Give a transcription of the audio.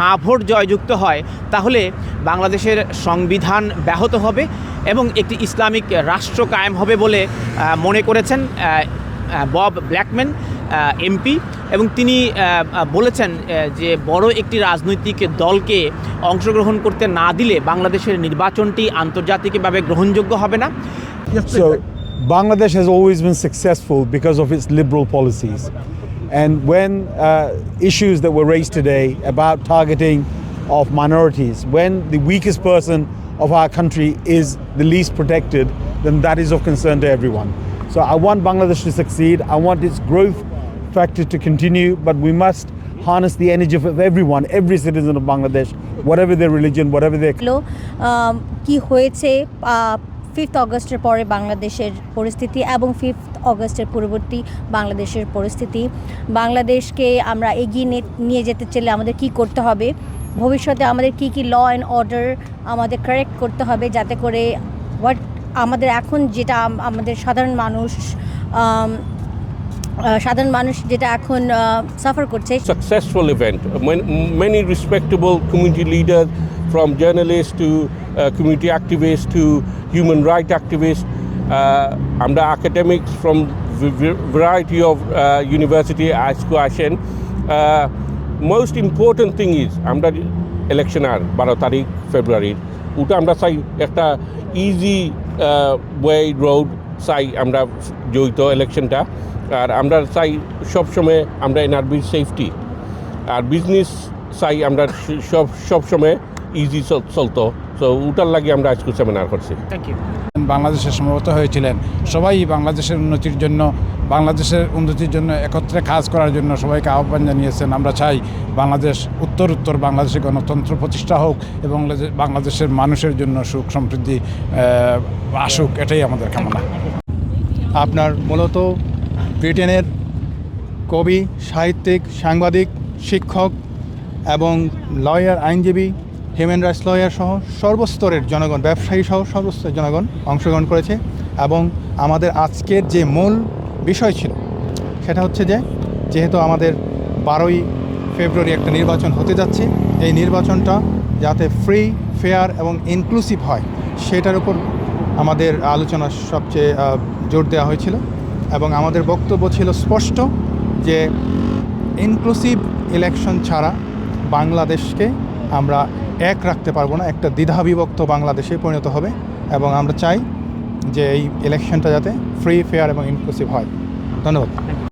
হাঁ ভোট জয়যুক্ত হয়, তাহলে বাংলাদেশের সংবিধান ব্যাহত হবে এবং একটি ইসলামিক রাষ্ট্র কায়েম হবে বলে মনে করেছেন বব ব্ল্যাকম্যান এমপি। এবং তিনি বলেছেন যে বড় একটি রাজনৈতিক দলকে অংশগ্রহণ করতে না দিলে বাংলাদেশের নির্বাচনটি আন্তর্জাতিকভাবে গ্রহণযোগ্য হবে না। Bangladesh has always been successful because of its liberal policies. And when uh, issues that were raised today about targeting of minorities, when the weakest person of our country is the least protected, then that is of concern to everyone. So, I want Bangladesh to succeed. I want its growth factor to continue, but we must harness the energy of everyone, every citizen of Bangladesh, whatever their religion, whatever their হলো আম, কি হয়েছে fifth অগস্টের পরে বাংলাদেশের পরিস্থিতি এবং fifth অগস্টের পূর্ববর্তী বাংলাদেশের পরিস্থিতি। বাংলাদেশকে আমরা এগিয়ে নিয়ে যেতে চাইলে আমাদের কি করতে হবে? ভবিষ্যতে আমাদের কি কি ল অ্যান্ড অর্ডার আমাদের কারেক্ট করতে হবে যাতে করে হোয়াট আমাদের এখন যেটা আমাদের সাধারণ মানুষ সাধারণ মানুষ যেটা এখন সাফার করছে। Successful event many respectable community leader from journalist to community activist to human right activist আমরা academics from variety of university আজকে আসেন মোস্ট ইম্পর্টেন্ট থিং ইজ আমরা ইলেকশন আর বারো তারিখ ফেব্রুয়ারির ওটা আমরা চাই একটা ইজি ওয়ে রোড চাই আমরা জড়িত ইলেকশনটা আর আমরা চাই সবসময় আমরা এনআরবির সেফটি আর বিজনেস চাই আমরা সব, সবসময় ইজি চলতো। তো ওটার লাগে আমরা আজকে সেমিনার করছি। থ্যাংক ইউ বাংলাদেশে সম্ভবত হয়েছিলেন। সবাই বাংলাদেশের উন্নতির জন্য, বাংলাদেশের উন্নতির জন্য একত্রে কাজ করার জন্য সবাইকে আহ্বান জানিয়েছেন। আমরা চাই বাংলাদেশ উত্তর উত্তর বাংলাদেশে গণতন্ত্র প্রতিষ্ঠা হোক এবং বাংলাদেশের মানুষের জন্য সুখ সমৃদ্ধি আসুক। এটাই আমাদের কামনা। আপনার মূলত ব্রিটেনের কবি, সাহিত্যিক, সাংবাদিক, শিক্ষক এবং লয়ার আইনজীবী হিউম্যান রাইটস লয়ার সহ সর্বস্তরের জনগণ, ব্যবসায়ী সহ সর্বস্তরের জনগণ অংশগ্রহণ করেছে এবং আমাদের আজকের যে মূল বিষয় ছিল, সেটা হচ্ছে যে যেহেতু আমাদের বারোই ফেব্রুয়ারি একটা নির্বাচন হতে যাচ্ছে, এই নির্বাচনটা যাতে ফ্রি ফেয়ার এবং ইনক্লুসিভ হয়, সেটার উপর আমাদের আলোচনা সবচেয়ে জোর দেওয়া হয়েছিল এবং আমাদের বক্তব্য ছিল স্পষ্ট যে ইনক্লুসিভ ইলেকশন ছাড়া বাংলাদেশকে আমরা এক রাখতে পারব না, একটা দ্বিধাবিভক্ত বাংলাদেশে পরিণত হবে এবং আমরা চাই যে এই ইলেকশনটা যাতে ফ্রি ফেয়ার এবং ইনক্লুসিভ হয়। ধন্যবাদ।